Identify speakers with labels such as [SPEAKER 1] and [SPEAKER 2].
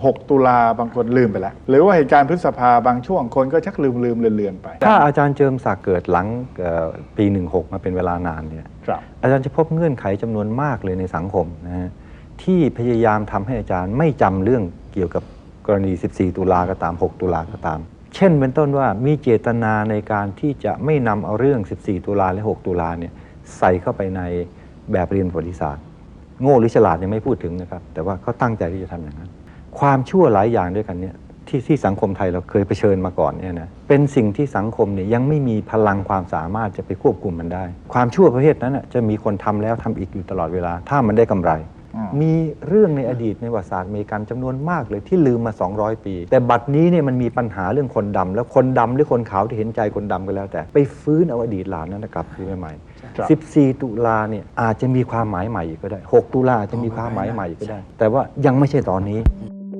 [SPEAKER 1] 6 ตุลาบางคนลืมไปแล้ว หรือว่าเหตุการณ์พฤษภาบางช่วงคนก็ชักลืมลืมเลือนเลือนๆไป
[SPEAKER 2] ถ้าอาจารย์เจิมศักดิ์เกิดหลังเอ่อปี 16 มาเป็นเวลานานเนี่ย
[SPEAKER 1] ครับ
[SPEAKER 2] อาจารย์จะพบเงื่อนไขจำนวนมากเลยในสังคมนะฮะที่พยายามทำให้อาจารย์ไม่จำเรื่องเกี่ยวกับกรณี 14 ตุลาก็ตาม 6 ตุลาก็ตาม เช่นเป็นต้นว่ามีเจตนาในการที่จะไม่นำเอาเรื่อง 14 ตุลาและ 6 ตุลาเนี่ยใส่เข้าไปในแบบเรียนประวัติศาสตร์ โง่หรือฉลาดยังไม่พูดถึงนะครับ แต่ว่าเขาตั้งใจที่จะทำอย่างนั้น ความชั่วหลายอย่างด้วยกันเนี่ยที่ที่สังคมไทยเราเคยเผชิญมาก่อนเนี่ยนะเป็นสิ่งที่สังคมเนี่ยยังไม่มีพลังความสามารถจะไปควบคุมมันได้ ความชั่วประเภทนั้นน่ะจะมีคนทำแล้วทำอีกอยู่ตลอดเวลา ถ้ามันได้กำไร
[SPEAKER 1] อืม
[SPEAKER 2] มีเรื่องในอดีตในประวัติศาสตร์อเมริกันจำนวนมากเลยที่ลืมมา 200 ปี แต่บัดนี้เนี่ยมันมีปัญหาเรื่องคนดำแล้วคนดำหรือคนขาวที่เห็นใจคนดำก็แล้ว แต่ไปฟื้นเอาอดีตเหล่านั้นนะกลับคืนมาใหม่
[SPEAKER 1] ครับ
[SPEAKER 2] 14 ตุลาเนี่ยอาจจะมีความหมายใหม่ก็ได้ 6 ตุลาอาจจะมีความหมายใหม่ก็ได้ แต่ว่ายังไม่ใช่ตอนนี้